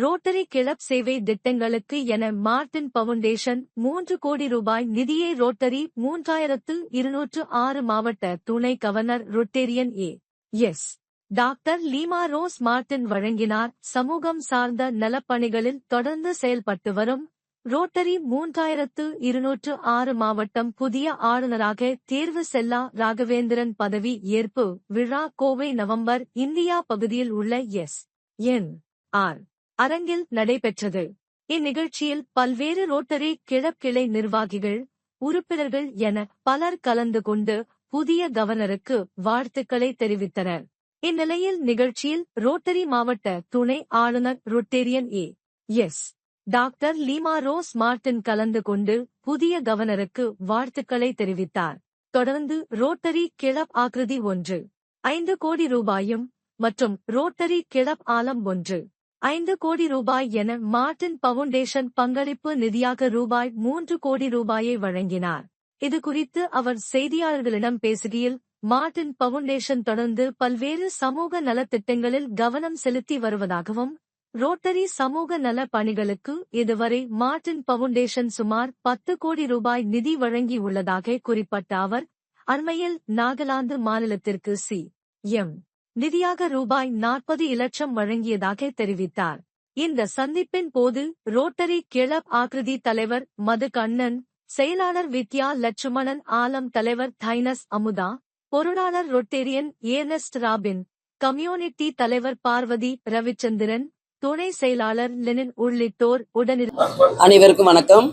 Rotary club சேவை திட்டங்களுக்கு என மார்டின் பவுண்டேஷன் மூன்று கோடி ரூபாய் நிதியை ரோட்டரி மூன்றாயிரத்து இருநூற்று ஆறு மாவட்ட துணை governor rotarian A. S. Doctor Leema Rose Martin வழங்கினார். சமூகம் சார்ந்த நலப்பணிகளில் தொடர்ந்து செயல்பட்டு வரும் ரோட்டரி மூன்றாயிரத்து இருநூற்று ஆறு மாவட்டம் புதிய ஆளுநராக தேர்வு செல்லா ராகவேந்திரன் பதவி ஏற்பு விழா கோவை நவம்பர் இந்தியா பகுதியில் உள்ள எஸ். என். ஆர். அரங்கில் நடைபெற்றது. இந்நிகழ்ச்சியில் பல்வேறு ரோட்டரி கிளப்-கிளை நிர்வாகிகள் உறுப்பினர்கள் என பலர் கலந்து கொண்டு புதிய கவர்னருக்கு வாழ்த்துக்களை தெரிவித்தனர். இந்நிலையில் நிகழ்ச்சியில் ரோட்டரி மாவட்ட துணை ஆளுநர் rotarian A. S. Doctor Leema Rose Martin கலந்து கொண்டு புதிய கவர்னருக்கு வாழ்த்துக்களை தெரிவித்தார். தொடர்ந்து ரோட்டரி கிளப் ஆக்ருதி ஒன்று ஐந்து கோடி ரூபாயும் மற்றும் ரோட்டரி கிளப் ஆலம் ஒன்று ஐந்து கோடி ரூபாய் என மார்டின் பவுண்டேஷன் பங்களிப்பு நிதியாக ரூபாய் மூன்று கோடி ரூபாயை வழங்கினார். இது குறித்து அவர் செய்தியாளர்களிடம் பேசுகையில் மார்டின் பவுண்டேஷன் தொடர்ந்து பல்வேறு சமூக நலத்திட்டங்களில் கவனம் செலுத்தி வருவதாகவும் ரோட்டரி சமூக நல பணிகளுக்கு இதுவரை மார்டின் பவுண்டேஷன் சுமார் பத்து கோடி ரூபாய் நிதி வழங்கியுள்ளதாக குறிப்பிட்ட அவர் அண்மையில் நாகாலாந்து மாநிலத்திற்கு சி. எம். நிதியாக ரூபாய் நாற்பது இலட்சம் வழங்கியதாக தெரிவித்தார். இந்த சந்திப்பின் போது ரோட்டரி கிளப் ஆக்ருதி தலைவர் மதுகண்ணன் செயலாளர் வித்யா லட்சுமணன் ஆலம் தலைவர் தைனஸ் அமுதா பொருளாளர் ரொட்டேரியன் ஏனஸ்ட் ராபின் கம்யூனிட்டி தலைவர் பார்வதி ரவிச்சந்திரன் துணை செயலாளர் லெனின் உள்ளிட்டோர் உடனிரு அனைவருக்கும் வணக்கம்.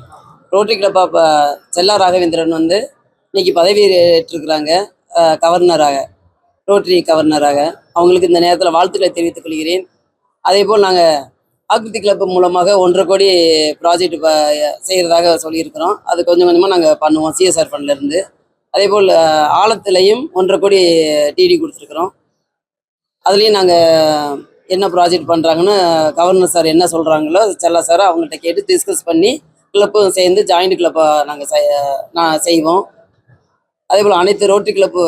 ரோட்டரி கிளப் ஆஃப் செல்லா ராகவேந்திரன் வந்து இன்னைக்கு பதவி ஏற்றிருக்கிறாங்க கவர்னராக. ரோட்டரி கவர்னராக அவங்களுக்கு இந்த நேரத்தில் வாழ்த்துக்களை தெரிவித்துக் கொள்கிறேன். அதே போல் நாங்கள் ஆக்கிருதி கிளப் மூலமாக ஒன்றரை கோடி ப்ராஜெக்ட் செய்கிறதாக சொல்லியிருக்கிறோம். அது கொஞ்சம் கொஞ்சமாக நாங்கள் பண்ணுவோம் சிஎஸ்ஆர் ஃபண்ட்லேருந்து அதே போல் ஆழத்துலையும் ஒன்றரை கோடி டிடி கொடுத்துருக்குறோம். அதுலேயும் நாங்கள் என்ன ப்ராஜெக்ட் பண்ணுறாங்கன்னு கவர்னர் சார் என்ன சொல்கிறாங்களோ செல்லா சார் அவங்கள்ட்ட கேட்டு டிஸ்கஸ் பண்ணி கிளப்பும் சேர்ந்து ஜாயிண்ட் கிளப்பாக நாங்கள் நான் செய்வோம். அதே போல் அனைத்து ரோட்டரி கிளப்பு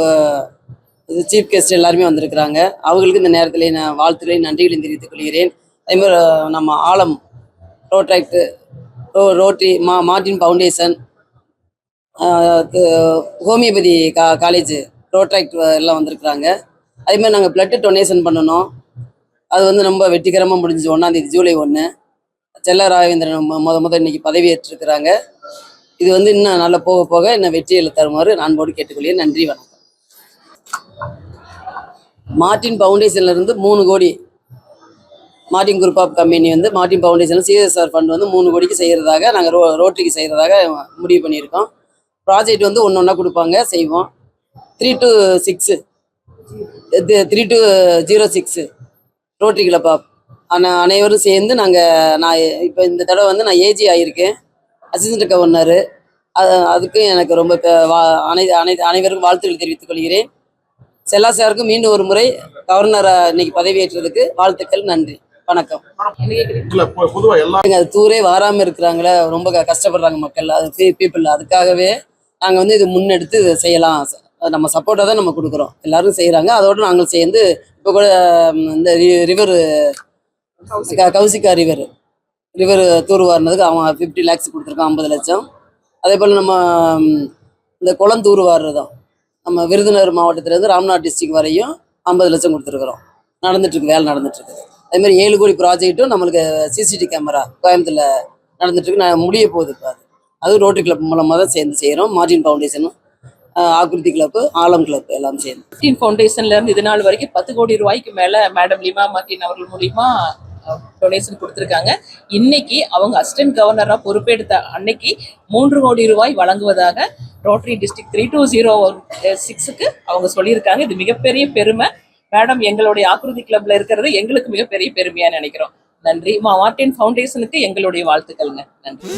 இது சீஃப் கெஸ்ட் எல்லாருமே வந்திருக்கிறாங்க. அவங்களுக்கு இந்த நேரத்தில் நான் வாழ்த்துக்களையும் நன்றிகளையும் தெரிவித்துக் கொள்கிறேன். அதேமாதிரி நம்ம ஆலம் ரோட்ராக்ட் ரோ ரோட்ரி மா மார்டின் ஃபவுண்டேஷன் ஹோமியோபதி கா காலேஜ் ரோட்ராக்ட் எல்லாம் வந்திருக்கிறாங்க. அதே மாதிரி நாங்கள் பிளட்டு டொனேஷன் பண்ணணும். அது வந்து ரொம்ப வெற்றிகரமாக முடிஞ்சு ஒன்றாந்தேதி ஜூலை ஒன்று செல்ல ராகவேந்திரன் மு- முத முத இன்னைக்கு பதவியேற்றிருக்கிறாங்க. இது வந்து இன்னும் நல்லா போக போக இன்னும் வெற்றியில் தருமாறு அன்போடு கேட்டுக்கொள்கிறேன். நன்றி வணக்கம். மார்டின் ஃபவுண்டேஷன்லேருந்து மூணு கோடி. மார்டின் குரூப் ஆஃப் கம்பெனி வந்து மார்டின் ஃபவுண்டேஷனில் சிஎஸ்ஆர் ஃபண்ட் வந்து மூணு கோடிக்கு செய்கிறதாக நாங்கள் ரோ ரோட்டரிக்கு செய்கிறதாக முடிவு பண்ணியிருக்கோம். ப்ராஜெக்ட் வந்து ஒன்று ஒன்றா கொடுப்பாங்க செய்வோம். Three two six three two zero six rotary club of ஆனால் அனைவரும் சேர்ந்து நாங்கள் நான் இப்போ இந்த தடவை வந்து நான் ஏஜி ஆகியிருக்கேன் அசிஸ்டன்ட் கவர்னரு அது அதுக்கும் எனக்கு ரொம்ப வா- அனை அனை அனைவருக்கும் வாழ்த்துக்கள் தெரிவித்துக் கொள்கிறேன். செல்லா சாருக்கும் மீண்டும் ஒரு முறை கவர்னரை இன்னைக்கு பதவியேற்றதுக்கு வாழ்த்துக்கள் நன்றி வணக்கம். அது தூரே வராமல் இருக்கிறாங்களே ரொம்ப கஷ்டப்படுறாங்க மக்கள். அது பீப்புள் அதுக்காகவே நாங்கள் வந்து இது முன்னெடுத்து இதை செய்யலாம். நம்ம சப்போர்ட்டாக தான் நம்ம கொடுக்குறோம். எல்லாரும் செய்கிறாங்க அதோடு நாங்கள் சேர்ந்து இப்போ கூட இந்த ரிவர் கௌசிகா ரிவர் ரிவர் தூர்வாரினதுக்கு அவன் ஃபிஃப்டி லேக்ஸ் கொடுத்துருக்கான் ஐம்பது லட்சம். அதே போல் நம்ம இந்த குளம் தூர்வாடுறதும் நம்ம விருதுநகர் மாவட்டத்திலேருந்து ராம்நாத் டிஸ்ட்ரிக் வரையும் ஐம்பது லட்சம் கொடுத்துருக்குறோம். நடந்துட்டுருக்கு வேலை நடந்துட்டுருக்கு. அதேமாதிரி ஏழு கோடி ப்ராஜெக்ட்டும் நம்மளுக்கு சிசிடி கேமரா கோயம்புத்தூரில் நடந்துட்டுருக்கு. நான் முடிய போகுது இப்போ அது. அதுவும் ரோட்டரி கிளப் மூலமாக தான் சேர்ந்து செய்கிறோம் மார்டின் ஃபவுண்டேஷனும் ஆக்ருதி கிளப்பு ஆலம் கிளப் எல்லாம் சேர்ந்து. மார்டின் ஃபவுண்டேஷன்லேருந்து இது நாள் வரைக்கும் பத்து கோடி ரூபாய்க்கு மேலே மேடம் லிமா மார்டின் அவர்கள் மூலிமா டொனேஷன் கொடுத்துருக்காங்க. இன்னைக்கு அவங்க அசிஸ்டன்ட் கவர்னராக பொறுப்பெடுத்த அன்னைக்கு மூன்று கோடி ரூபாய் வழங்குவதாக rotary district three two zero சிக்ஸுக்கு அவங்க சொல்லியிருக்காங்க. இது மிகப்பெரிய பெருமை. மேடம் எங்களுடைய ஆக்ருதி கிளப்ல இருக்கிறது எங்களுக்கு மிகப்பெரிய பெருமையா நினைக்கிறோம். நன்றி. மா மார்டின் ஃபவுண்டேஷனுக்கு எங்களுடைய வாழ்த்துக்கள்ங்க. நன்றி.